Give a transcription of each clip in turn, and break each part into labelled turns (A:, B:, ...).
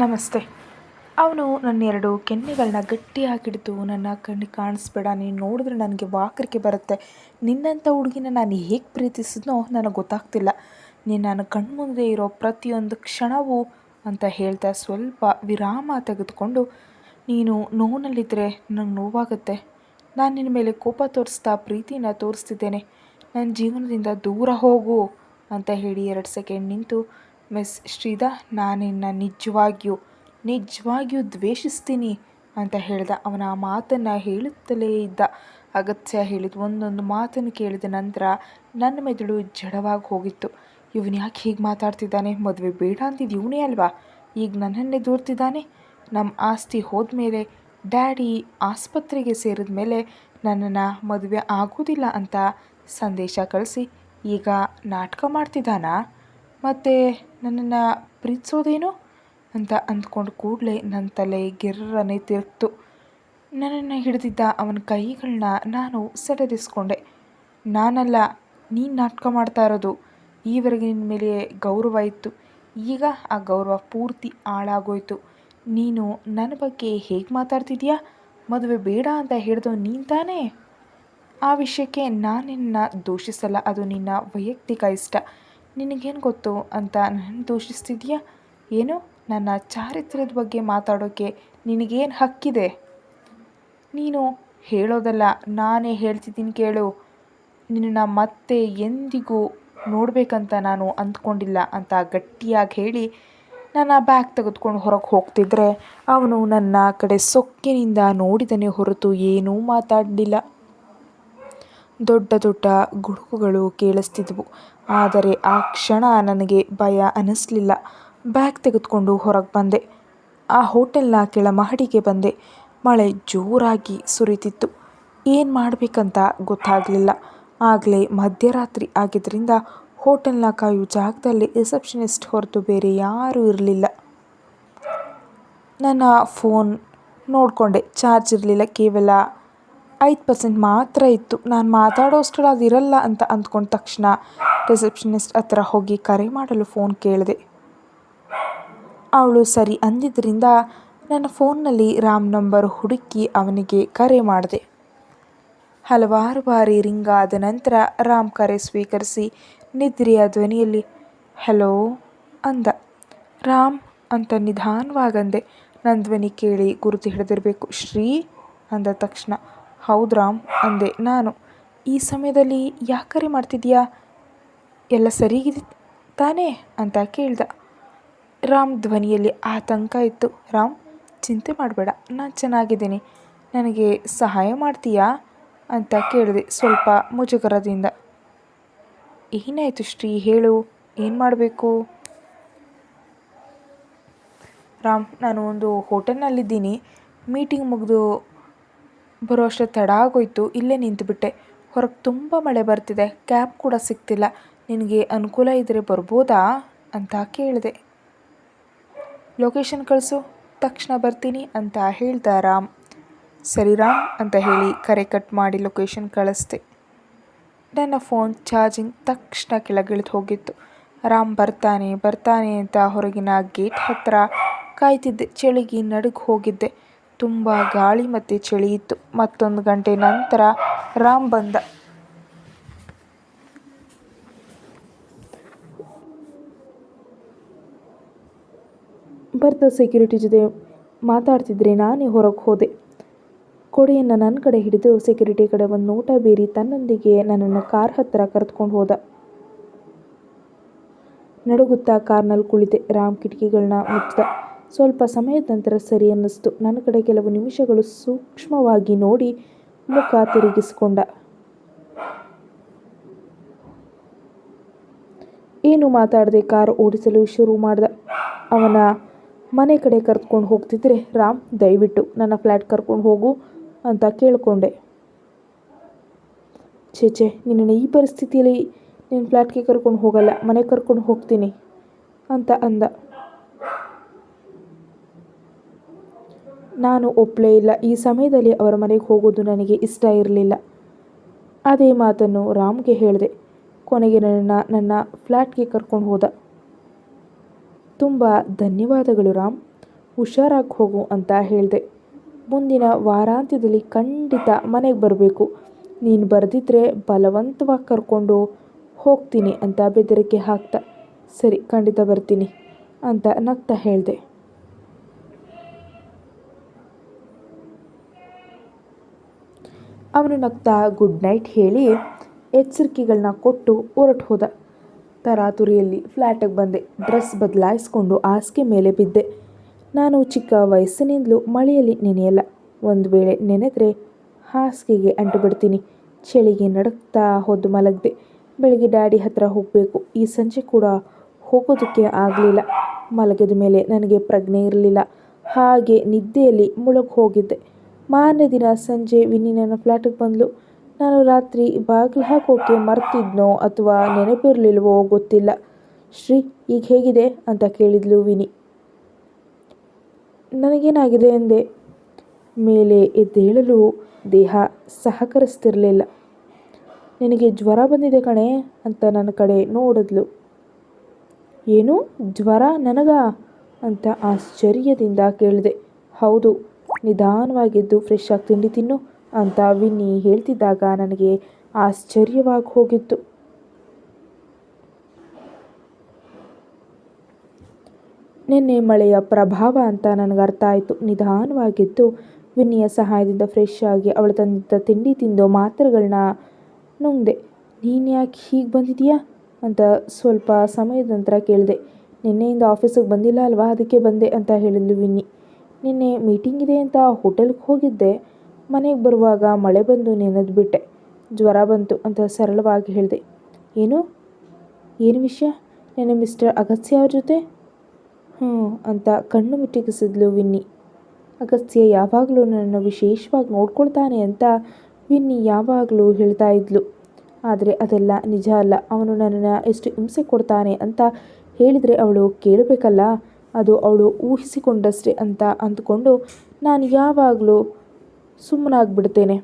A: ನಮಸ್ತೆ. ಅವನು ನನ್ನ ಎರಡು ಕೆನ್ನೆಗಳನ್ನ ಗಟ್ಟಿಯಾಗಿ ಹಿಡಿದು ನನ್ನ ಕಣ್ಣಿಗೆ ಕಾಣಿಸ್ಬೇಡ, ನೀನು ನೋಡಿದ್ರೆ ನನಗೆ ವಾಕರಿಕೆ ಬರುತ್ತೆ. ನಿನ್ನಂಥ ಹುಡುಗಿನ ನಾನು ಹೇಗೆ ಪ್ರೀತಿಸಿದ್ನೋ ನನಗೆ ಗೊತ್ತಾಗ್ತಿಲ್ಲ. ನೀನು ನನ್ನ ಕಣ್ಮುಂದೆ ಇರೋ ಪ್ರತಿಯೊಂದು ಕ್ಷಣವೂ ಅಂತ ಹೇಳ್ತಾ ಸ್ವಲ್ಪ ವಿರಾಮ ತೆಗೆದುಕೊಂಡು, ನೀನು ನೋವಿನಲ್ಲಿದ್ದರೆ ನನಗೆ ನೋವಾಗುತ್ತೆ. ನಾನು ನಿನ್ನ ಮೇಲೆ ಕೋಪ ತೋರಿಸ್ತಾ ಪ್ರೀತಿನ ತೋರಿಸ್ತಿದ್ದೇನೆ. ನನ್ನ ಜೀವನದಿಂದ ದೂರ ಹೋಗು ಅಂತ ಹೇಳಿ ಎರಡು ಸೆಕೆಂಡ್ ನಿಂತು ಮಿಸ್ ಶ್ರೀಧಾ ನಾನಿನ್ನ ನಿಜವಾಗಿಯೂ ನಿಜವಾಗಿಯೂ ದ್ವೇಷಿಸ್ತೀನಿ ಅಂತ ಹೇಳಿದ. ಅವನ ಆ ಮಾತನ್ನು ಹೇಳುತ್ತಲೇ ಇದ್ದ. ಅಗತ್ಯ ಹೇಳಿದ ಒಂದೊಂದು ಮಾತನ್ನು ಕೇಳಿದ ನಂತರ ನನ್ನ ಮೆದುಳು ಜಡವಾಗಿ ಹೋಗಿತ್ತು. ಇವನು ಯಾಕೆ ಹೀಗೆ ಮಾತಾಡ್ತಿದ್ದಾನೆ? ಮದುವೆ ಬೇಡ ಅಂತಿದ್ದು ಇವನೇ ಅಲ್ವಾ? ಈಗ ನನ್ನನ್ನೇ ದೂರ್ತಿದ್ದಾನೆ? ನಮ್ಮ ಆಸ್ತಿ ಹೋದ್ಮೇಲೆ ಡ್ಯಾಡಿ ಆಸ್ಪತ್ರೆಗೆ ಸೇರಿದ ಮೇಲೆ ನನ್ನನ್ನು ಮದುವೆ ಆಗೋದಿಲ್ಲ ಅಂತ ಸಂದೇಶ ಕಳಿಸಿ ಈಗ ನಾಟಕ ಮಾಡ್ತಿದ್ದಾನಾ? ಮತ್ತು ನನ್ನನ್ನು ಪ್ರೀತಿಸೋದೇನು ಅಂತ ಅಂದ್ಕೊಂಡು ಕೂಡಲೇ ನನ್ನ ತಲೆ ಗಿರ್ರನೆ ತಿರುಗ್ತು. ನನ್ನನ್ನು ಹಿಡಿದಿದ್ದ ಅವನ ಕೈಗಳನ್ನ ನಾನು ಸೆಳೆದಿಸ್ಕೊಂಡೆ ನಾನಲ್ಲ, ನೀನು ನಾಟಕ ಮಾಡ್ತಾ ಇರೋದು. ಈವರೆಗೆ ನಿನ್ನ ಮೇಲೆ ಗೌರವ ಇತ್ತು. ಈಗ ಆ ಗೌರವ ಪೂರ್ತಿ ಹಾಳಾಗೋಯ್ತು. ನೀನು ನನ್ನ ಬಗ್ಗೆ ಹೇಗೆ ಮಾತಾಡ್ತಿದ್ಯಾ? ಮದುವೆ ಬೇಡ ಅಂತ ಹೇಳಿದೋ ನೀನು ತಾನೇ? ಆ ವಿಷಯಕ್ಕೆ ನಾನು ನಿನ್ನ ದೂಷಿಸಲ್ಲ. ಅದು ನಿನ್ನ ವೈಯಕ್ತಿಕ ಇಷ್ಟ. ನಿನಗೇನು ಗೊತ್ತು ಅಂತ ನಾನು ದೂಷಿಸ್ತಿದ್ಯಾ? ಏನು? ನನ್ನ ಚಾರಿತ್ರ್ಯದ ಬಗ್ಗೆ ಮಾತಾಡೋಕ್ಕೆ ನಿನಗೇನು ಹಕ್ಕಿದೆ? ನೀನು ಹೇಳೋದಲ್ಲ, ನಾನೇ ಹೇಳ್ತಿದ್ದೀನಿ ಕೇಳು. ನಿನ್ನನ್ನು ಮತ್ತೆ ಎಂದಿಗೂ ನೋಡಬೇಕಂತ ನಾನು ಅಂದ್ಕೊಂಡಿಲ್ಲ ಅಂತ ಗಟ್ಟಿಯಾಗಿ ಹೇಳಿ ನಾನು ಬ್ಯಾಗ್ ತೆಗೆದುಕೊಂಡು ಹೊರಗೆ ಹೋಗ್ತಿದ್ರೆ ಅವನು ನನ್ನ ಕಡೆ ಸೊಕ್ಕಿನಿಂದ ನೋಡಿದನೇ ಹೊರತು ಏನೂ ಮಾತಾಡಲಿಲ್ಲ. ದೊಡ್ಡ ದೊಡ್ಡ ಗುಡುಗುಗಳು ಕೇಳಿಸ್ತಿದ್ವು. ಆದರೆ ಆ ಕ್ಷಣ ನನಗೆ ಭಯ ಅನ್ನಿಸ್ಲಿಲ್ಲ ಬ್ಯಾಗ್ ತೆಗೆದುಕೊಂಡು ಹೊರಗೆ ಬಂದೆ. ಆ ಹೋಟೆಲ್ನ ಕೆಳಮಹಡಿಗೆ ಬಂದೆ. ಮಳೆ ಜೋರಾಗಿ ಸುರಿತಿತ್ತು. ಏನು ಮಾಡಬೇಕಂತ ಗೊತ್ತಾಗಲಿಲ್ಲ. ಆಗಲೇ ಮಧ್ಯರಾತ್ರಿ ಆಗಿದ್ದರಿಂದ ಹೋಟೆಲ್ನ ಕಾಯೋ ಜಾಗದಲ್ಲಿ ರಿಸೆಪ್ಷನಿಸ್ಟ್ ಹೊರತು ಬೇರೆ ಯಾರೂ ಇರಲಿಲ್ಲ. ನನ್ನ ಫೋನ್ ನೋಡಿಕೊಂಡೆ. ಚಾರ್ಜ್ ಇರಲಿಲ್ಲ ಕೇವಲ ಐದು ಪರ್ಸೆಂಟ್ ಮಾತ್ರ ಇತ್ತು. ನಾನು ಮಾತಾಡೋ ಅದಿರಲ್ಲ ಅಂತ ಅಂದ್ಕೊಂಡ ತಕ್ಷಣ ರಿಸೆಪ್ಷನಿಸ್ಟ್ ಹತ್ರ ಹೋಗಿ ಕರೆ ಮಾಡಲು ಫೋನ್ ಕೇಳಿದೆ. ಅವಳು ಸರಿ ಅಂದಿದ್ದರಿಂದ ನನ್ನ ಫೋನ್ನಲ್ಲಿ ರಾಮ್ ನಂಬರ್ ಹುಡುಕಿ ಅವನಿಗೆ ಕರೆ ಮಾಡಿದೆ. ಹಲವಾರು ಬಾರಿ ರಿಂಗ್ ಆದ ನಂತರ ರಾಮ್ ಕರೆ ಸ್ವೀಕರಿಸಿ ನಿದ್ರೆಯ ಧ್ವನಿಯಲ್ಲಿ ಹಲೋ ಅಂದ. ರಾಮ್ ಅಂತ ನಿಧಾನವಾಗಂದೆ ನನ್ನ ಧ್ವನಿ ಕೇಳಿ ಗುರುತು ಹಿಡಿದಿರಬೇಕು. ಶ್ರೀ ಅಂದ ತಕ್ಷಣ. ಹೌದು ರಾಮ್ ಅಂದೆ, ನಾನು. ಈ ಸಮಯದಲ್ಲಿ ಯಾಕೆ ಕರೆ ಮಾಡ್ತಿದ್ಯಾ ಎಲ್ಲ ಸರಿಗಿದೆ ತಾನೇ? ಅಂತ ಕೇಳ್ದ. ರಾಮ್ ಧ್ವನಿಯಲ್ಲಿ ಆತಂಕ ಇತ್ತು. ರಾಮ್, ಚಿಂತೆ ಮಾಡಬೇಡ. ನಾನು ಚೆನ್ನಾಗಿದ್ದೀನಿ. ನನಗೆ ಸಹಾಯ ಮಾಡ್ತೀಯಾ? ಅಂತ ಕೇಳಿದೆ ಸ್ವಲ್ಪ ಮುಜುಗರದಿಂದ. ಏನಾಯಿತು ಶ್ರೀ? ಹೇಳು. ಏನು ಮಾಡಬೇಕು? ರಾಮ್, ನಾನು ಒಂದು ಹೋಟೆಲ್ನಲ್ಲಿದ್ದೀನಿ. ಮೀಟಿಂಗ್ ಮುಗಿದು ಬರೋ ಅಷ್ಟೇ ತಡ ಆಗೋಯ್ತು, ಇಲ್ಲೇ ನಿಂತುಬಿಟ್ಟೆ ಹೊರಗೆ ತುಂಬ ಮಳೆ ಬರ್ತಿದೆ, ಕ್ಯಾಬ್ ಕೂಡ ಸಿಗ್ತಿಲ್ಲ. ನಿನಗೆ ಅನುಕೂಲ ಇದ್ದರೆ ಬರ್ಬೋದಾ? ಅಂತ ಕೇಳಿದೆ. ಲೊಕೇಶನ್ ಕಳಿಸು, ತಕ್ಷಣ ಬರ್ತೀನಿ ಅಂತ ಹೇಳ್ದ ರಾಮ್. ಸರಿ ರಾಮ್ ಅಂತ ಹೇಳಿ ಕರೆ ಕಟ್ ಮಾಡಿ ಲೊಕೇಶನ್ ಕಳಿಸ್ದೆ. ನನ್ನ ಫೋನ್ ಚಾರ್ಜಿಂಗ್ ತಕ್ಷಣ ಕೆಳಗಿಳಿದು ಹೋಗಿತ್ತು. ರಾಮ್ ಬರ್ತಾನೆ ಬರ್ತಾನೆ ಅಂತ ಹೊರಗಿನ ಗೇಟ್ ಹತ್ತಿರ ಕಾಯ್ತಿದ್ದೆ, ಚಳಿಗೆ ನಡುಗೆ ಹೋಗಿದ್ದೆ. ತುಂಬ ಗಾಳಿ ಮತ್ತು ಚಳಿ ಇತ್ತು. ಮತ್ತೊಂದು ಗಂಟೆ ನಂತರ ರಾಮ್ ಬಂದ. ಬರ್ತಾ ಸೆಕ್ಯೂರಿಟಿ ಜೊತೆ ಮಾತಾಡ್ತಿದ್ರೆ ನಾನೇ ಹೊರಗೆ ಹೋದೆ. ಕೊಡೆಯನ್ನು ನನ್ನ ಕಡೆ ಹಿಡಿದು ಸೆಕ್ಯೂರಿಟಿ ಕಡೆ ಒಂದು ನೋಟ ಬೀರಿ ತನ್ನೊಂದಿಗೆ ನನ್ನನ್ನು ಕಾರ್ ಹತ್ತಿರ ಕರೆದುಕೊಂಡು ಹೋದ. ನಡುಗುತ್ತಾ ಕಾರ್ನಲ್ಲಿ ಕುಳಿತೆ. ರಾಮ್ ಕಿಟಕಿಗಳನ್ನ ಮುಚ್ಚಿದ ಸ್ವಲ್ಪ ಸಮಯದ ನಂತರ ಸರಿ ಅನ್ನಿಸ್ತು. ನನ್ನ ಕಡೆ ಕೆಲವು ನಿಮಿಷಗಳು ಸೂಕ್ಷ್ಮವಾಗಿ ನೋಡಿ ಮುಖ ತಿರುಗಿಸಿಕೊಂಡ. ಏನು ಮಾತಾಡದೆ ಕಾರು ಓಡಿಸಲು ಶುರು ಮಾಡಿದ. ಅವನ ಮನೆ ಕಡೆ ಕರ್ಕೊಂಡು ಹೋಗ್ತಿದ್ರೆ, ರಾಮ್, ದಯವಿಟ್ಟು ನನ್ನ ಫ್ಲ್ಯಾಟ್ ಕರ್ಕೊಂಡು ಹೋಗು ಅಂತ ಕೇಳಿಕೊಂಡೆ. ಛೇ ನಿನ್ನನ್ನು ಈ ಪರಿಸ್ಥಿತಿಯಲ್ಲಿ ನಿನ್ನ ಫ್ಲ್ಯಾಟ್ಗೆ ಕರ್ಕೊಂಡು ಹೋಗಲ್ಲ, ಮನೆ ಕರ್ಕೊಂಡು ಹೋಗ್ತೀನಿ, ಅಂತ ಅಂದ. ನಾನು ಒಪ್ಪಲೇ ಇಲ್ಲ. ಈ ಸಮಯದಲ್ಲಿ ಅವರ ಮನೆಗೆ ಹೋಗೋದು ನನಗೆ ಇಷ್ಟ ಇರಲಿಲ್ಲ. ಅದೇ ಮಾತನ್ನು ರಾಮ್ಗೆ ಹೇಳಿದೆ. ಕೊನೆಗೆ ನನ್ನ ನನ್ನ ಫ್ಲ್ಯಾಟ್ಗೆ ಕರ್ಕೊಂಡು ಹೋದ. ತುಂಬ ಧನ್ಯವಾದಗಳು ರಾಮ್. ಹುಷಾರಾಗಿ ಹೋಗು ಅಂತ ಹೇಳಿದೆ. ಮುಂದಿನ ವಾರಾಂತ್ಯದಲ್ಲಿ ಖಂಡಿತ ಮನೆಗೆ ಬರಬೇಕು. ನೀನು ಬರೆದಿದ್ದರೆ ಬಲವಂತವಾಗಿ ಕರ್ಕೊಂಡು ಹೋಗ್ತೀನಿ ಅಂತ ಬೆದರಿಕೆ ಹಾಕ್ತಾ, ಸರಿ, ಖಂಡಿತ ಬರ್ತೀನಿ ಅಂತ ನಗ್ತಾ ಹೇಳಿದೆ. ಅವನು ನಗ್ತಾ ಗುಡ್ ನೈಟ್ ಹೇಳಿ ಎಚ್ಚರಿಕೆಗಳನ್ನ ಕೊಟ್ಟು ಹೊರಟು ಹೋದ. ತರಾತುರಿಯಲ್ಲಿ ಫ್ಲ್ಯಾಟಿಗೆ ಬಂದೆ. ಡ್ರೆಸ್ ಬದಲಾಯಿಸ್ಕೊಂಡು ಹಾಸಿಗೆ ಮೇಲೆ ಬಿದ್ದೆ. ನಾನು ಚಿಕ್ಕ ವಯಸ್ಸಿನಿಂದಲೂ ಮಳೆಯಲ್ಲಿ ನೆನೆಯಲ್ಲ. ಒಂದು ವೇಳೆ ನೆನೆದ್ರೆ ಹಾಸಿಗೆಗೆ ಅಂಟು ಬಿಡ್ತೀನಿ. ಚಳಿಗೆ ನಡುಕ್ತಾ ಹೊದ್ದು ಮಲಗಿದೆ. ಬೆಳಗ್ಗೆ ಡ್ಯಾಡಿ ಹತ್ರ ಹೋಗಬೇಕು. ಈ ಸಂಜೆ ಕೂಡ ಹೋಗೋದಕ್ಕೆ ಆಗಲಿಲ್ಲ. ಮಲಗಿದ ಮೇಲೆ ನನಗೆ ಪ್ರಜ್ಞೆ ಇರಲಿಲ್ಲ. ಹಾಗೆ ನಿದ್ದೆಯಲ್ಲಿ ಮುಳುಗಿ ಹೋಗಿದ್ದೆ ಮಾರನೇ ದಿನ ಸಂಜೆ ವಿನ್ನಿ ನನ್ನ ಫ್ಲ್ಯಾಟಿಗೆ ಬಂದಳು ನಾನು ರಾತ್ರಿ ಬಾಗಿಲು ಹಾಕೋಕೆ ಮರ್ತಿದ್ನೋ ಅಥವಾ ನೆನಪಿರಲಿಲ್ವೋ ಗೊತ್ತಿಲ್ಲ. ಶ್ರೀ, ಈಗ ಹೇಗಿದೆ? ಅಂತ ಕೇಳಿದ್ಲು ವಿನಿ ನನಗೇನಾಗಿದೆ? ಎಂದೆ ಮೇಲೆ ಎದ್ದೇಳಲು ದೇಹ ಸಹಕರಿಸ್ತಿರಲಿಲ್ಲ. ನಿನಗೆ ಜ್ವರ ಬಂದಿದೆ ಕಣೆ ಅಂತ ನನ್ನ ಕಡೆ ನೋಡಿದ್ಲು. ಏನು? ಜ್ವರ ನನಗ? ಅಂತ ಆಶ್ಚರ್ಯದಿಂದ ಕೇಳಿದೆ. ಹೌದು ನಿಧಾನವಾಗಿದ್ದು, ಫ್ರೆಶ್ ಆಗಿ ತಿಂಡಿ ತಿನ್ನು ಅಂತ ವಿನ್ನಿ ಹೇಳ್ತಿದ್ದಾಗ ನನಗೆ ಆಶ್ಚರ್ಯವಾಗಿ ಹೋಗಿತ್ತು. ನಿನ್ನೆ ಮಳೆಯ ಪ್ರಭಾವ ಅಂತ ನನಗೆ ಅರ್ಥ ಆಯಿತು. ನಿಧಾನವಾಗಿದ್ದು, ವಿನ್ನಿಯ ಸಹಾಯದಿಂದ ಫ್ರೆಶ್ ಆಗಿ ಅವಳು ತಂದಿದ್ದ ತಿಂಡಿ ತಿಂದು ಮಾತ್ರೆಗಳನ್ನ ನುಂಗ್ದೆ. ನೀನು ಯಾಕೆ ಹೀಗೆ ಬಂದಿದೀಯಾ ಅಂತ ಸ್ವಲ್ಪ ಸಮಯದ ನಂತರ ಕೇಳಿದೆ. ನಿನ್ನೆಯಿಂದ ಆಫೀಸಿಗೆ ಬಂದಿಲ್ಲ ಅಲ್ವಾ? ಅದಕ್ಕೆ ಬಂದೆ ಅಂತ ಹೇಳಿದ್ಲು ವಿನ್ನಿ. ನಿನ್ನೆ ಮೀಟಿಂಗ್ ಇದೆ ಅಂತ ಹೋಟೆಲ್ಗೆ ಹೋಗಿದ್ದೆ. ಮನೆಗೆ ಬರುವಾಗ ಮಳೆ ಬಂದು ನೆನೆದು ಬಿಟ್ಟೆ. ಜ್ವರ ಬಂತು ಅಂತ ಸರಳವಾಗಿ ಹೇಳಿದೆ. ಏನು? ಏನು ವಿಷಯ? ನೆನೆ ಮಿಸ್ಟರ್ ಅಗಸ್ತ್ಯ ಅವ್ರ ಜೊತೆ? ಹ್ಞೂ ಅಂತ ಕಣ್ಣು ಮುಟ್ಟಿಗಿಸಿದ್ಲು ವಿನ್ನಿ. ಅಗಸ್ತ್ಯ ಯಾವಾಗಲೂ ನನ್ನನ್ನು ವಿಶೇಷವಾಗಿ ನೋಡ್ಕೊಳ್ತಾನೆ ಅಂತ ವಿನ್ನಿ ಯಾವಾಗಲೂ ಹೇಳ್ತಾ ಇದ್ಲು. ಆದರೆ ಅದೆಲ್ಲ ನಿಜ ಅಲ್ಲ. ಅವನು ನನ್ನನ್ನು ಎಷ್ಟು ಹಿಂಸೆ ಕೊಡ್ತಾನೆ ಅಂತ ಹೇಳಿದರೆ ಅವಳು ಕೇಳಬೇಕಲ್ಲ? ಅದು ಅವಳು ಊಹಿಸಿಕೊಂಡಷ್ಟೇ ಅಂತ ಅಂದ್ಕೊಂಡು ನಾನು ಯಾವಾಗಲೂ ಸುಮ್ಮನಾಗ್ಬಿಡ್ತೇನೆ.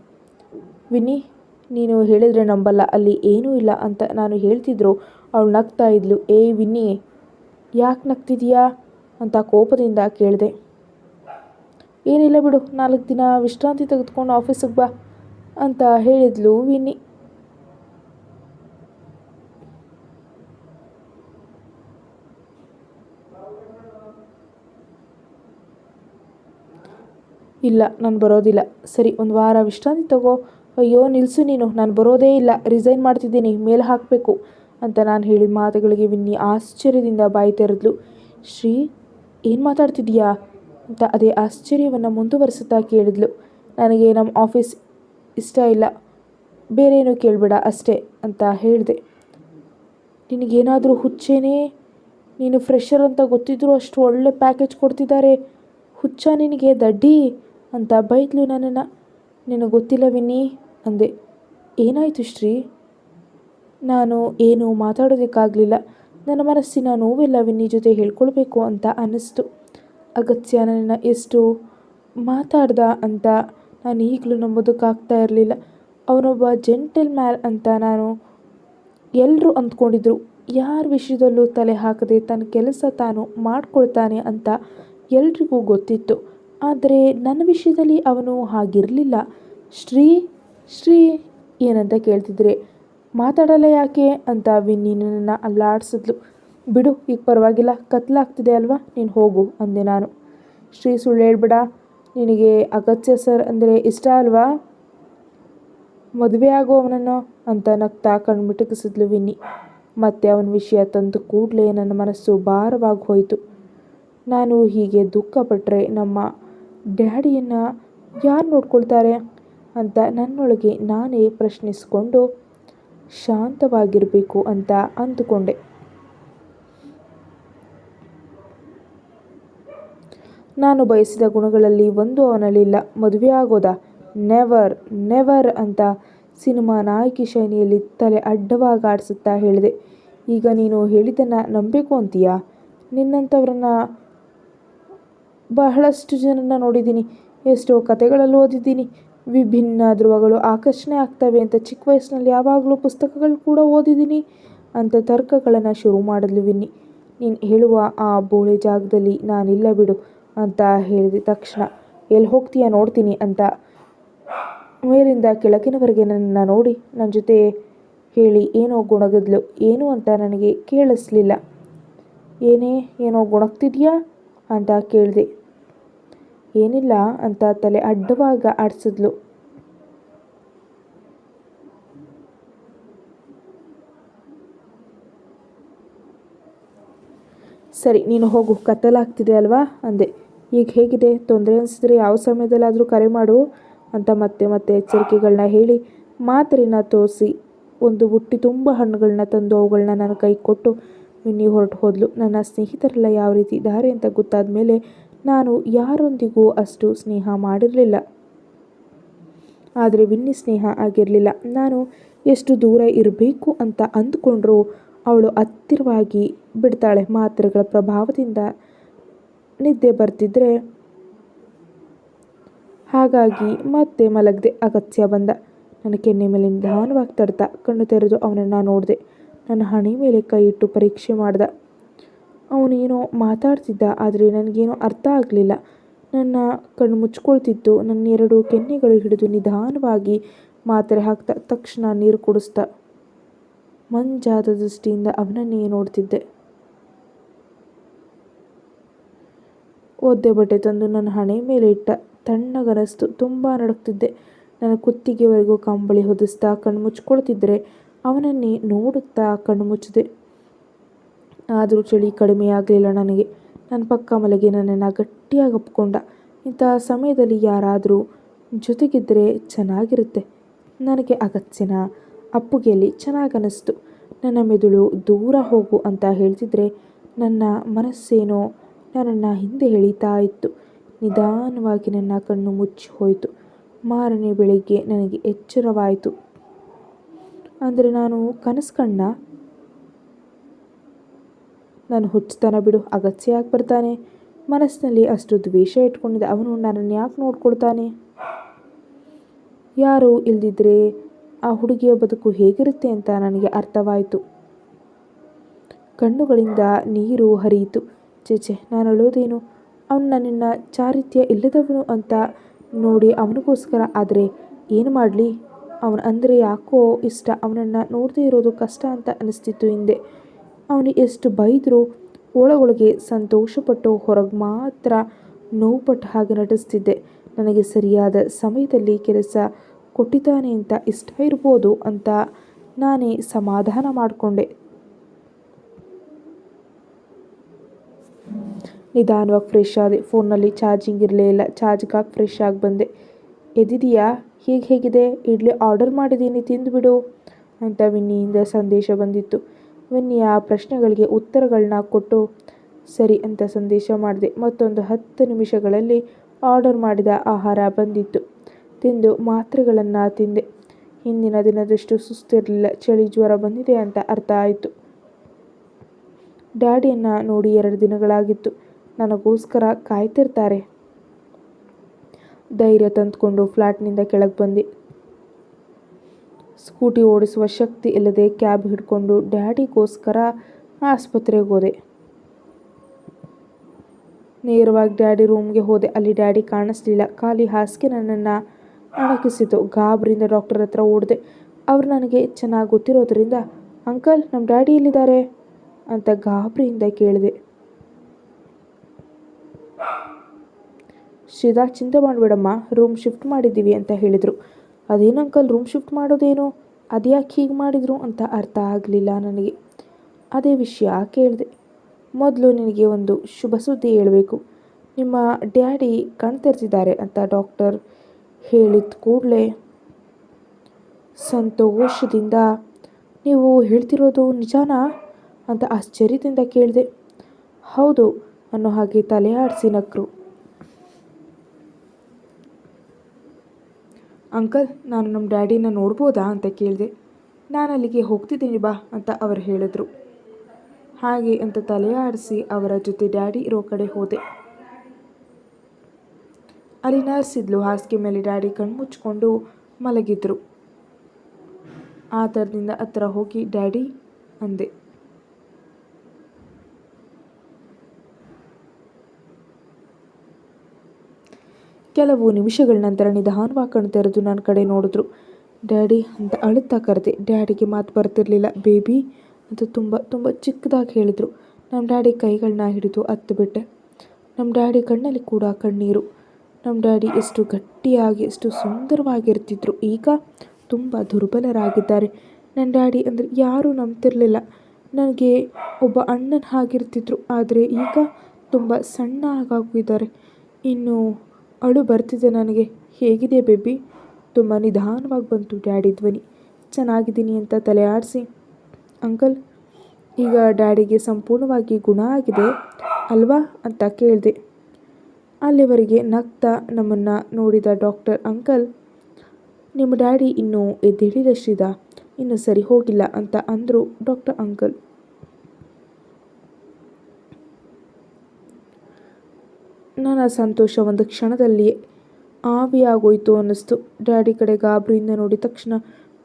A: ವಿನಿ ನೀನು ಹೇಳಿದರೆ ನಂಬಲ್ಲ, ಅಲ್ಲಿ ಏನೂ ಇಲ್ಲ ಅಂತ ನಾನು ಹೇಳ್ತಿದ್ರು. ಅವಳು ನಗ್ತಾ ಇದ್ಲು. ಏ, ವಿನ್ನಿ, ಯಾಕೆ ನಗ್ತಿದೀಯಾ ಅಂತ ಕೋಪದಿಂದ ಕೇಳಿದೆ. ಏನಿಲ್ಲ ಬಿಡು, ನಾಲ್ಕು ದಿನ ವಿಶ್ರಾಂತಿ ತೆಗೆದುಕೊಂಡು ಆಫೀಸಿಗೆ ಬಾ ಅಂತ ಹೇಳಿದ್ಲು ವಿನ್ನಿ. ಇಲ್ಲ, ನಾನು ಬರೋದಿಲ್ಲ. ಸರಿ, ಒಂದು ವಾರ ವಿಶ್ರಾಂತಿ ತಗೋ. ಅಯ್ಯೋ ನಿಲ್ಲಿಸು ನೀನು. ನಾನು ಬರೋದೇ ಇಲ್ಲ. ರಿಸೈನ್ ಮಾಡ್ತಿದ್ದೀನಿ. ಮೇಲೆ ಹಾಕಬೇಕು ಅಂತ ನಾನು ಹೇಳಿದ ಮಾತುಗಳಿಗೆ ವಿನ್ನಿ ಆಶ್ಚರ್ಯದಿಂದ ಬಾಯಿ ತೆರೆದ್ಲು. ಶ್ರೀ, ಏನು ಮಾತಾಡ್ತಿದ್ದೀಯಾ ಅಂತ ಅದೇ ಆಶ್ಚರ್ಯವನ್ನು ಮುಂದುವರಿಸುತ್ತಾ ಕೇಳಿದ್ಲು. ನನಗೆ ನಮ್ಮ ಆಫೀಸ್ ಇಷ್ಟ ಇಲ್ಲ. ಬೇರೇನೂ ಕೇಳಬೇಡ ಅಷ್ಟೇ ಅಂತ ಹೇಳಿದೆ. ನಿನಗೇನಾದರೂ ಹುಚ್ಚೇನೇ? ನೀನು ಫ್ರೆಶರ್ ಅಂತ ಗೊತ್ತಿದ್ದರೂ ಅಷ್ಟು ಒಳ್ಳೆ ಪ್ಯಾಕೇಜ್ ಕೊಡ್ತಿದ್ದಾರೆ. ಹುಚ್ಚ ನಿನಗೆ ದಡ್ಡಿ ಅಂತ ಬೈದ್ಲು ನನ್ನನ್ನು. ನಿನಗೆ ಗೊತ್ತಿಲ್ಲ ವಿನ್ನಿ, ಅಂದೆ. ಏನಾಯಿತು ಶ್ರೀ? ನಾನು ಏನು ಮಾತಾಡೋದಕ್ಕಾಗಲಿಲ್ಲ. ನನ್ನ ಮನಸ್ಸಿನ ನೋವೆಲ್ಲ ವಿನ್ನಿ ಜೊತೆ ಹೇಳ್ಕೊಳ್ಬೇಕು ಅಂತ ಅನ್ನಿಸ್ತು. ಅಗತ್ಯ ನನ್ನ ಎಷ್ಟು ಮಾತಾಡ್ದ ಅಂತ ನಾನು ಈಗಲೂ ನಂಬೋದಕ್ಕಾಗ್ತಾ ಇರಲಿಲ್ಲ. ಅವನೊಬ್ಬ ಜೆಂಟಲ್ ಮ್ಯಾನ್ ಅಂತ ನಾನು ಎಲ್ಲರೂ ಅಂದ್ಕೊಂಡಿದ್ರು. ಯಾರ ವಿಷಯದಲ್ಲೂ ತಲೆ ಹಾಕದೆ ತನ್ನ ಕೆಲಸ ತಾನು ಮಾಡ್ಕೊಳ್ತಾನೆ ಅಂತ ಎಲ್ರಿಗೂ ಗೊತ್ತಿತ್ತು. ಆದರೆ ನನ್ನ ವಿಷಯದಲ್ಲಿ ಅವನು ಹಾಗಿರಲಿಲ್ಲ. ಶ್ರೀ ಶ್ರೀ ಏನಂತ ಕೇಳ್ತಿದ್ರೆ, ಮಾತಾಡಲ್ಲ ಯಾಕೆ ಅಂತ ವಿನ್ನಿ ನನ್ನನ್ನು ಅಲ್ಲಾಡಿಸಿದ್ಲು. ಬಿಡು, ಈಗ ಪರವಾಗಿಲ್ಲ, ಕತ್ಲಾಗ್ತಿದೆ ಅಲ್ವಾ? ನೀನು ಹೋಗು, ಅಂದೆ ನಾನು. ಶ್ರೀ, ಸುಳ್ಳು ಹೇಳ್ಬೇಡ. ನಿನಗೆ ಅಗತ್ಯ ಸರ್ ಅಂದರೆ ಇಷ್ಟ ಅಲ್ವಾ? ಮದುವೆ ಆಗೋ ಅವನನ್ನು ಅಂತ ನಗ್ತಾ ಕಣ್ಮಿಟಕಿಸಿದ್ಲು ವಿನ್ನಿ. ಮತ್ತೆ ಅವನ ವಿಷಯ ತಂದು ಕೂಡಲೇ ನನ್ನ ಮನಸ್ಸು ಭಾರವಾಗಿ ಹೋಯಿತು. ನಾನು ಹೀಗೆ ದುಃಖಪಟ್ಟರೆ ನಮ್ಮ ಡ್ಯಾಡಿಯನ್ನು ಯಾರು ನೋಡ್ಕೊಳ್ತಾರೆ ಅಂತ ನನ್ನೊಳಗೆ ನಾನೇ ಪ್ರಶ್ನಿಸಿಕೊಂಡು ಶಾಂತವಾಗಿರಬೇಕು ಅಂತ ಅಂದುಕೊಂಡೆ. ನಾನು ಬಯಸಿದ ಗುಣಗಳಲ್ಲಿ ಒಂದು ಅವನಲ್ಲಿಲ್ಲ, ಮದುವೆ ಆಗೋದ? ನೆವರ್ ನೆವರ್ ಅಂತ ಸಿನಿಮಾ ನಾಯಕಿ ಶೈಲಿಯಲ್ಲಿ ತಲೆ ಅಡ್ಡವಾಗಿ ಆಡಿಸುತ್ತಾ ಹೇಳಿದೆ. ಈಗ ನೀನು ಹೇಳಿದ್ದನ್ನು ನಂಬಬೇಕು ಅಂತೀಯಾ? ನಿನ್ನಂಥವ್ರನ್ನ ಬಹಳಷ್ಟು ಜನರನ್ನ ನೋಡಿದ್ದೀನಿ. ಎಷ್ಟೋ ಕತೆಗಳಲ್ಲಿ ಓದಿದ್ದೀನಿ. ವಿಭಿನ್ನ ಧ್ರುವಗಳು ಆಕರ್ಷಣೆ ಆಗ್ತವೆ ಅಂತ ಚಿಕ್ಕ ವಯಸ್ಸಿನಲ್ಲಿ ಯಾವಾಗಲೂ ಪುಸ್ತಕಗಳು ಕೂಡ ಓದಿದ್ದೀನಿ ಅಂತ ತರ್ಕಗಳನ್ನು ಶುರು ಮಾಡಲು ವಿನ್ನಿ. ನೀನು ಹೇಳುವ ಆ ಬೋಳೆ ಜಾಗದಲ್ಲಿ ನಾನಿಲ್ಲ ಬಿಡು ಅಂತ ಹೇಳಿದ ತಕ್ಷಣ ಎಲ್ಲಿ ಹೋಗ್ತೀಯಾ ನೋಡ್ತೀನಿ ಅಂತ ಮೇಲಿಂದ ಕೆಳಗಿನವರೆಗೆ ನನ್ನನ್ನು ನೋಡಿ ನನ್ನ ಜೊತೆ ಹೇಳಿ ಏನೋ ಗುಣಗದ್ಲು, ಏನು ಅಂತ ನನಗೆ ಕೇಳಿಸ್ಲಿಲ್ಲ. ಏನೇ, ಏನೋ ಗುಣಗ್ತಿದ್ಯಾ? ಅಂತ ಕೇಳಿದೆ. ಏನಿಲ್ಲ ಅಂತ ತಲೆ ಅಡ್ಡವಾಗ ಆಡಿಸಿದ್ಲು. ಸರಿ, ನೀನು ಹೋಗು ಕತ್ತಲಾಗ್ತಿದೆ ಅಲ್ವಾ? ಅಂದೆ. ಈಗ ಹೇಗಿದೆ? ತೊಂದರೆ ಅನಿಸಿದ್ರೆ ಯಾವ ಸಮಯದಲ್ಲಾದರೂ ಕರೆ ಮಾಡು ಅಂತ ಮತ್ತೆ ಮತ್ತೆ ಎಚ್ಚರಿಕೆಗಳನ್ನ ಹೇಳಿ ಮಾತ್ರಿನ ತೋರಿಸಿ ಒಂದು ಬುಟ್ಟಿ ತುಂಬ ಹಣ್ಣುಗಳನ್ನ ತಂದು ಅವುಗಳನ್ನ ನನ್ನ ಕೈ ಕೊಟ್ಟು ವಿನ್ನಿ ಹೊರಟು ಹೋದ್ಲು. ನನ್ನ ಸ್ನೇಹಿತರೆಲ್ಲ ಯಾವ ರೀತಿ ಇದ್ದಾರೆ ಅಂತ ಗೊತ್ತಾದ ಮೇಲೆ ನಾನು ಯಾರೊಂದಿಗೂ ಅಷ್ಟು ಸ್ನೇಹ ಮಾಡಿರಲಿಲ್ಲ. ಆದರೆ ವಿನ್ನಿ ಸ್ನೇಹ ಆಗಿರಲಿಲ್ಲ. ನಾನು ಎಷ್ಟು ದೂರ ಇರಬೇಕು ಅಂತ ಅಂದ್ಕೊಂಡ್ರೂ ಅವಳು ಹತ್ತಿರವಾಗಿ ಬಿಡ್ತಾಳೆ. ಮಾತ್ರೆಗಳ ಪ್ರಭಾವದಿಂದ ನಿದ್ದೆ ಬರ್ತಿದ್ರೆ ಹಾಗಾಗಿ ಮತ್ತೆ ಮಲಗದೆ ಅಗತ್ಯ ಬಂದ. ನನ್ನ ಕೆನ್ನೆ ಮೇಲೆ ನಿಧಾನವಾಗಿ ತಡ್ದ ಕಣ್ಣು ತೆರೆದು ಅವನನ್ನು ನೋಡಿದೆ. ನನ್ನ ಹಣೆ ಮೇಲೆ ಕೈ ಇಟ್ಟು ಪರೀಕ್ಷೆ ಮಾಡ್ದ. ಅವನೇನೋ ಮಾತಾಡ್ತಿದ್ದ, ಆದರೆ ನನಗೇನೋ ಅರ್ಥ ಆಗಲಿಲ್ಲ. ನನ್ನ ಕಣ್ಣು ಮುಚ್ಕೊಳ್ತಿತ್ತು. ನನ್ನ ಎರಡು ಕೆನ್ನೆಗಳು ಹಿಡಿದು ನಿಧಾನವಾಗಿ ಮಾತ್ರೆ ಹಾಕ್ತಾ ತಕ್ಷಣ ನೀರು ಕುಡಿಸ್ತಾ ಮಂಜಾದ ದೃಷ್ಟಿಯಿಂದ ಅವನನ್ನೇ ನೋಡ್ತಿದ್ದೆ. ಒದ್ದೆ ಬಟ್ಟೆ ತಂದು ನನ್ನ ಹಣೆ ಮೇಲೆ ಇಟ್ಟ. ತಣ್ಣಗನಸ್ತು ತುಂಬ ನಡುಕ್ತಿದ್ದೆ ನನ್ನ ಕುತ್ತಿಗೆವರೆಗೂ ಕಂಬಳಿ ಹೊದಿಸ್ತಾ ಕಣ್ಣು ಮುಚ್ಕೊಳ್ತಿದ್ರೆ ಅವನನ್ನೇ ನೋಡುತ್ತಾ ಕಣ್ಣು ಮುಚ್ಚಿದೆ. ಆದರೂ ಚಳಿ ಕಡಿಮೆ ಆಗಲಿಲ್ಲ ನನಗೆ. ನನ್ನ ಪಕ್ಕ ಮಲಗಿ ನನ್ನನ್ನು ಗಟ್ಟಿಯಾಗಿ ಒಪ್ಕೊಂಡ. ಇಂತಹ ಸಮಯದಲ್ಲಿ ಯಾರಾದರೂ ಜೊತೆಗಿದ್ದರೆ ಚೆನ್ನಾಗಿರುತ್ತೆ. ನನಗೆ ಅಗತ್ಯನ ಅಪ್ಪುಗೆಯಲ್ಲಿ ಚೆನ್ನಾಗನ್ನಿಸ್ತು ನನ್ನ ಮೆದುಳು ದೂರ ಹೋಗು ಅಂತ ಹೇಳ್ತಿದ್ರೆ ನನ್ನ ಮನಸ್ಸೇನೋ ನನ್ನನ್ನು ಹಿಂದೆ ಎಳೀತಾ ಇತ್ತು. ನಿಧಾನವಾಗಿ ನನ್ನ ಕಣ್ಣು ಮುಚ್ಚಿ ಹೋಯಿತು. ಮಾರನೇ ಬೆಳಿಗ್ಗೆ ನನಗೆ ಎಚ್ಚರವಾಯಿತು. ಅಂದರೆ ನಾನು ಕನಸು ಕಣ್ಣ. ನಾನು ಹುಚ್ಚುತನ ಬಿಡು ಅಗತ್ಯ ಯಾಕೆ ಬರ್ತಾನೆ. ಮನಸ್ಸಿನಲ್ಲಿ ಅಷ್ಟು ದ್ವೇಷ ಇಟ್ಕೊಂಡಿದ್ದೆ ಅವನು ನನ್ನನ್ನು ಯಾಕೆ ನೋಡ್ಕೊಳ್ತಾನೆ? ಯಾರು ಇಲ್ದಿದ್ರೆ ಆ ಹುಡುಗಿಯ ಬದುಕು ಹೇಗಿರುತ್ತೆ ಅಂತ ನನಗೆ ಅರ್ಥವಾಯಿತು. ಕಣ್ಣುಗಳಿಂದ ನೀರು ಹರಿಯಿತು. ಚೇಚೆ ನಾನು ಅಳೋದೇನು ಅವನು ನನ್ನನ್ನು ಚಾರಿತ್ಯ ಇಲ್ಲದವನು ಅಂತ ನೋಡಿ ಅವನಿಗೋಸ್ಕರ, ಆದರೆ ಏನು ಮಾಡಲಿ? ಅವನು ಅಂದರೆ ಯಾಕೋ ಇಷ್ಟ, ಅವನನ್ನು ನೋಡದೇ ಇರೋದು ಕಷ್ಟ ಅಂತ ಅನಿಸ್ತಿತ್ತು ಹಿಂದೆ. ಅವನು ಎಷ್ಟು ಬೈದರೂ ಒಳಗೊಳಗೆ ಸಂತೋಷಪಟ್ಟು ಹೊರಗೆ ಮಾತ್ರ ನೋವುಪಟ್ಟ ಹಾಗೆ ನಟಿಸ್ತಿದ್ದೆ. ನನಗೆ ಸರಿಯಾದ ಸಮಯದಲ್ಲಿ ಕೆಲಸ ಕೊಟ್ಟಿದ್ದಾನೆ ಅಂತ ಇಷ್ಟ ಇರ್ಬೋದು ಅಂತ ನಾನೇ ಸಮಾಧಾನ ಮಾಡಿಕೊಂಡೆ. ನಿಧಾನವಾಗಿ ಫ್ರೆಶ್ ಆದೆ. ಫೋನಲ್ಲಿ ಚಾರ್ಜಿಂಗ್ ಇರಲೇ ಇಲ್ಲ. ಚಾರ್ಜ್ಗಾಗಿ ಫ್ರೆಶ್ ಆಗಿ ಬಂದೆ. ಎದ್ದಿದೆಯಾ? ಹೀಗೆ ಹೇಗಿದೆ? ಇಡ್ಲಿ ಆರ್ಡರ್ ಮಾಡಿದ್ದೀನಿ ತಿಂದುಬಿಡು ಅಂತ ವಿನ್ನಿಯಿಂದ ಸಂದೇಶ ಬಂದಿತ್ತು. ವಿನ್ನಿ ಆ ಪ್ರಶ್ನೆಗಳಿಗೆ ಉತ್ತರಗಳನ್ನ ಕೊಟ್ಟು, ಸರಿ ಅಂತ ಸಂದೇಶ ಮಾಡಿದೆ. ಮತ್ತೊಂದು ಹತ್ತು ನಿಮಿಷಗಳಲ್ಲಿ ಆರ್ಡರ್ ಮಾಡಿದ ಆಹಾರ ಬಂದಿತ್ತು. ತಿಂದು ಮಾತ್ರೆಗಳನ್ನು ತಿಂದೆ. ಹಿಂದಿನ ದಿನದಷ್ಟು ಸುಸ್ತಿರಲಿಲ್ಲ. ಚಳಿ ಜ್ವರ ಬಂದಿದೆ ಅಂತ ಅರ್ಥ ಆಯಿತು. ಡ್ಯಾಡಿಯನ್ನು ನೋಡಿ ಎರಡು ದಿನಗಳಾಗಿತ್ತು. ನನಗೋಸ್ಕರ ಕಾಯ್ತಿರ್ತಾರೆ. ಧೈರ್ಯ ತಂದುಕೊಂಡು ಫ್ಲ್ಯಾಟ್ನಿಂದ ಕೆಳಗೆ ಬಂದೆ. ಸ್ಕೂಟಿ ಓಡಿಸುವ ಶಕ್ತಿ ಇಲ್ಲದೆ ಕ್ಯಾಬ್ ಹಿಡ್ಕೊಂಡು ಡ್ಯಾಡಿಗೋಸ್ಕರ ಆಸ್ಪತ್ರೆಗೆ ಹೋದೆ. ನೇರವಾಗಿ ಡ್ಯಾಡಿ ರೂಮ್ಗೆ ಹೋದೆ. ಅಲ್ಲಿ ಡ್ಯಾಡಿ ಕಾಣಿಸ್ಲಿಲ್ಲ. ಖಾಲಿ ಹಾಸಿಗೆ ನನ್ನನ್ನು ಅಣಕಿಸಿತು. ಗಾಬ್ರಿಯಿಂದ ಡಾಕ್ಟರ್ ಹತ್ರ ಓಡಿದೆ. ಅವ್ರು ನನಗೆ ಚೆನ್ನಾಗಿ ಗೊತ್ತಿರೋದ್ರಿಂದ, ಅಂಕಲ್ ನಮ್ಮ ಡ್ಯಾಡಿ ಎಲ್ಲಿದ್ದಾರೆ? ಅಂತ ಗಾಬರಿಯಿಂದ ಕೇಳಿದೆ. ಶ್ರೀಧಾ ಚಿಂತೆ ಮಾಡಬೇಡಮ್ಮ, ರೂಮ್ ಶಿಫ್ಟ್ ಮಾಡಿದ್ದೀವಿ ಅಂತ ಹೇಳಿದರು. ಅದೇನು ಅಂಕಲ್, ರೂಮ್ ಶಿಫ್ಟ್ ಮಾಡೋದೇನು? ಅದ್ಯಾಕೆ ಹೀಗೆ ಮಾಡಿದರು? ಅಂತ ಅರ್ಥ ಆಗಲಿಲ್ಲ ನನಗೆ. ಅದೇ ವಿಷಯ ಕೇಳಿದೆ. ಮೊದಲು ನಿನಗೆ ಒಂದು ಶುಭ ಸುದ್ದಿ ಹೇಳಬೇಕು. ನಿಮ್ಮ ಡ್ಯಾಡಿ ಕಣ್ ಅಂತ ಡಾಕ್ಟರ್ ಹೇಳಿದ ಕೂಡಲೇ, ಸಂತೋಷದಿಂದ ನೀವು ಹೇಳ್ತಿರೋದು ನಿಜಾನಾ? ಅಂತ ಆಶ್ಚರ್ಯದಿಂದ ಕೇಳಿದೆ. ಹೌದು ಅನ್ನೋ ಹಾಗೆ ತಲೆ ಆಡಿಸಿ ನಕ್ಕರು ಅಂಕಲ್, ನಾನು ನಮ್ಮ ಡ್ಯಾಡಿನ ನೋಡ್ಬೋದಾ ಅಂತ ಕೇಳಿದೆ. ನಾನು ಅಲ್ಲಿಗೆ ಹೋಗ್ತಿದ್ದೀನಿ ಬಾ ಅಂತ ಅವರು ಹೇಳಿದರು. ಹಾಗೆ ಅಂತ ತಲೆ ಆಡಿಸಿ ಅವರ ಜೊತೆ ಡ್ಯಾಡಿ ಇರೋ ಕಡೆ ಹೋದೆ. ಅಲ್ಲಿ ನರ್ಸ್ ಇದ್ಲು ಹಾಸಿಗೆ ಮೇಲೆ ಡ್ಯಾಡಿ ಕಣ್ಮುಚ್ಕೊಂಡು ಮಲಗಿದ್ರು. ಆ ಥರದಿಂದ ಹತ್ರ ಹೋಗಿ ಡ್ಯಾಡಿ ಅಂದೆ. ಕೆಲವು ನಿಮಿಷಗಳ ನಂತರ ನಿಧಾನವಾಗಿ ಕಣ್ಣು ತೆರೆದು ನನ್ನ ಕಡೆ ನೋಡಿದ್ರು. ಡ್ಯಾಡಿ ಅಂತ ಅಳುತ್ತಾ ಕರೆದೆ. ಡ್ಯಾಡಿಗೆ ಮಾತು ಬರ್ತಿರಲಿಲ್ಲ, ಬೇಬಿ ಅಂತ ತುಂಬ ತುಂಬ ಚಿಕ್ಕದಾಗಿ ಹೇಳಿದರು. ನಮ್ಮ ಡ್ಯಾಡಿ ಕೈಗಳನ್ನ ಹಿಡಿದು ಹತ್ತು ಬಿಟ್ಟೆ ನಮ್ಮ ಡ್ಯಾಡಿ ಕಣ್ಣಲ್ಲಿ ಕೂಡ ಕಣ್ಣೀರು. ನಮ್ಮ ಡ್ಯಾಡಿ ಎಷ್ಟು ಗಟ್ಟಿಯಾಗಿ, ಎಷ್ಟು ಸುಂದರವಾಗಿರ್ತಿದ್ರು. ಈಗ ತುಂಬ ದುರ್ಬಲರಾಗಿದ್ದಾರೆ. ನನ್ನ ಡ್ಯಾಡಿ ಅಂದರೆ ಯಾರೂ ನಂಬ್ತಿರಲಿಲ್ಲ. ನನಗೆ ಒಬ್ಬ ಅಣ್ಣನ ಹಾಗಿರ್ತಿದ್ರು. ಆದರೆ ಈಗ ತುಂಬ ಸಣ್ಣ ಆಗೋಗಿದ್ದಾರೆ ಇನ್ನು ಅಳು ಬರ್ತಿದೆ ನನಗೆ. ಹೇಗಿದೆ ಬೇಬಿ? ತುಂಬ ನಿಧಾನವಾಗಿ ಬಂತು. ಡ್ಯಾಡಿ ಧ್ವನಿ. ಚೆನ್ನಾಗಿದ್ದೀನಿ ಅಂತ ತಲೆ ಆಡಿಸಿ. ಅಂಕಲ್, ಈಗ ಡ್ಯಾಡಿಗೆ ಸಂಪೂರ್ಣವಾಗಿ ಗುಣ ಆಗಿದೆ ಅಲ್ವಾ ಅಂತ ಕೇಳಿದೆ. ಅಲ್ಲಿವರೆಗೆ ನಗ್ತಾ ನಮ್ಮನ್ನು ನೋಡಿದ ಡಾಕ್ಟರ್ ಅಂಕಲ್, ನಿಮ್ಮ ಡ್ಯಾಡಿ ಇನ್ನೂ ಎದ್ದೇಳಿದಷ್ಟಿದ ಇನ್ನೂ ಸರಿ ಹೋಗಿಲ್ಲ ಅಂತ ಅಂದರು ಡಾಕ್ಟರ್ ಅಂಕಲ್. ನನ್ನ ಸಂತೋಷ ಒಂದು ಕ್ಷಣದಲ್ಲಿ ಆವಿಯಾಗೋಯ್ತು ಅನ್ನಿಸ್ತು. ಡ್ಯಾಡಿ ಕಡೆ ಗಾಬರಿಯಿಂದ ನೋಡಿದ ತಕ್ಷಣ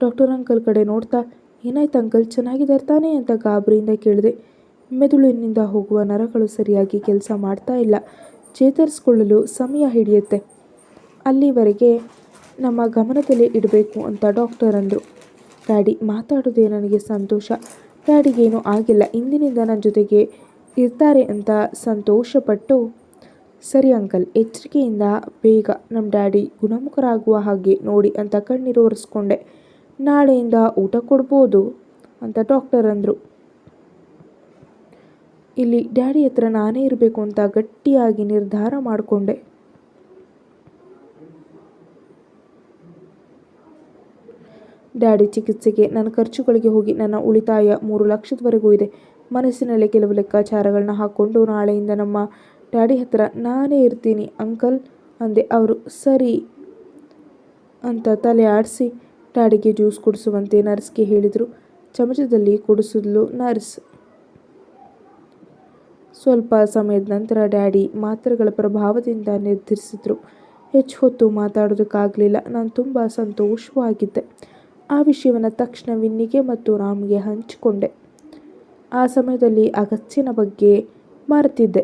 A: ಡಾಕ್ಟರ್ ಅಂಕಲ್ ಕಡೆ ನೋಡ್ತಾ, ಏನಾಯ್ತು ಅಂಕಲ್, ಚೆನ್ನಾಗಿದ್ದಾರೆ ತಾನೇ ಅಂತ ಗಾಬರಿಯಿಂದ ಕೇಳಿದೆ. ಮೆದುಳಿನಿಂದ ಹೋಗುವ ನರಗಳು ಸರಿಯಾಗಿ ಕೆಲಸ ಮಾಡ್ತಾ ಇಲ್ಲ. ಚೇತರಿಸ್ಕೊಳ್ಳಲು ಸಮಯ ಹಿಡಿಯುತ್ತೆ. ಅಲ್ಲಿವರೆಗೆ ನಮ್ಮ ಗಮನದಲ್ಲಿ ಇಡಬೇಕು ಅಂತ ಡಾಕ್ಟರ್ ಅಂದರು. ಡ್ಯಾಡಿ, ಮಾತಾಡೋದೇ ನನಗೆ ಸಂತೋಷ. ಡ್ಯಾಡಿಗೇನೂ ಆಗಿಲ್ಲ. ಇಂದಿನಿಂದ ನನ್ನ ಜೊತೆಗೆ ಇರ್ತಾರೆ ಅಂತ ಸಂತೋಷಪಟ್ಟು ಸರಿ ಅಂಕಲ್, ಎಚ್ಚರಿಕೆಯಿಂದ ಬೇಗ ನಮ್ಮ ಡ್ಯಾಡಿ ಗುಣಮುಖರಾಗುವ ಹಾಗೆ ನೋಡಿ ಅಂತ ಕಣ್ಣೀರು ಒರೆಸ್ಕೊಂಡೆ. ನಾಳೆಯಿಂದ ಊಟ ಕೊಡ್ಬೋದು ಅಂತ ಡಾಕ್ಟರ್ ಅಂದರು. ಇಲ್ಲಿ ಡ್ಯಾಡಿ ಹತ್ರ ನಾನೇ ಇರಬೇಕು ಅಂತ ಗಟ್ಟಿಯಾಗಿ ನಿರ್ಧಾರ ಮಾಡಿಕೊಂಡೆ. ಡ್ಯಾಡಿ ಚಿಕಿತ್ಸೆಗೆ ನನ್ನ ಖರ್ಚುಗಳಿಗೆ ಹೋಗಿ ನನ್ನ ಉಳಿತಾಯ ಮೂರು ಲಕ್ಷದವರೆಗೂ ಇದೆ. ಮನಸ್ಸಿನಲ್ಲಿ ಕೆಲವು ಲೆಕ್ಕಾಚಾರಗಳನ್ನ ಹಾಕ್ಕೊಂಡು ನಾಳೆಯಿಂದ ನಮ್ಮ ಡ್ಯಾಡಿ ಹತ್ರ ನಾನೇ ಇರ್ತೀನಿ ಅಂಕಲ್ ಅಂದೆ. ಅವರು, ಸರಿ ಅಂತ ತಲೆ ಆಡಿಸಿ ಡ್ಯಾಡಿಗೆ ಜ್ಯೂಸ್ ಕುಡಿಸುವಂತೆ ನರ್ಸ್ಗೆ ಹೇಳಿದರು. ಚಮಚದಲ್ಲಿ ಕುಡಿಸಿದ್ಲು ನರ್ಸ್. ಸ್ವಲ್ಪ ಸಮಯದ ನಂತರ ಡ್ಯಾಡಿ ಮಾತ್ರೆಗಳ ಪ್ರಭಾವದಿಂದ ನಿರ್ಧರಿಸಿದ್ರು. ಹೆಚ್ಚು ಹೊತ್ತು ಮಾತಾಡೋದಕ್ಕಾಗಲಿಲ್ಲ. ನಾನು ತುಂಬ ಸಂತೋಷವಾಗಿದ್ದೆ. ಆ ವಿಷಯವನ್ನು ತಕ್ಷಣ ವಿನ್ನಿಗೆ ಮತ್ತು ರಾಮ್ಗೆ ಹಂಚಿಕೊಂಡೆ. ಆ ಸಮಯದಲ್ಲಿ ಅಗತ್ಯನ ಬಗ್ಗೆ ಮರೆತಿದ್ದೆ.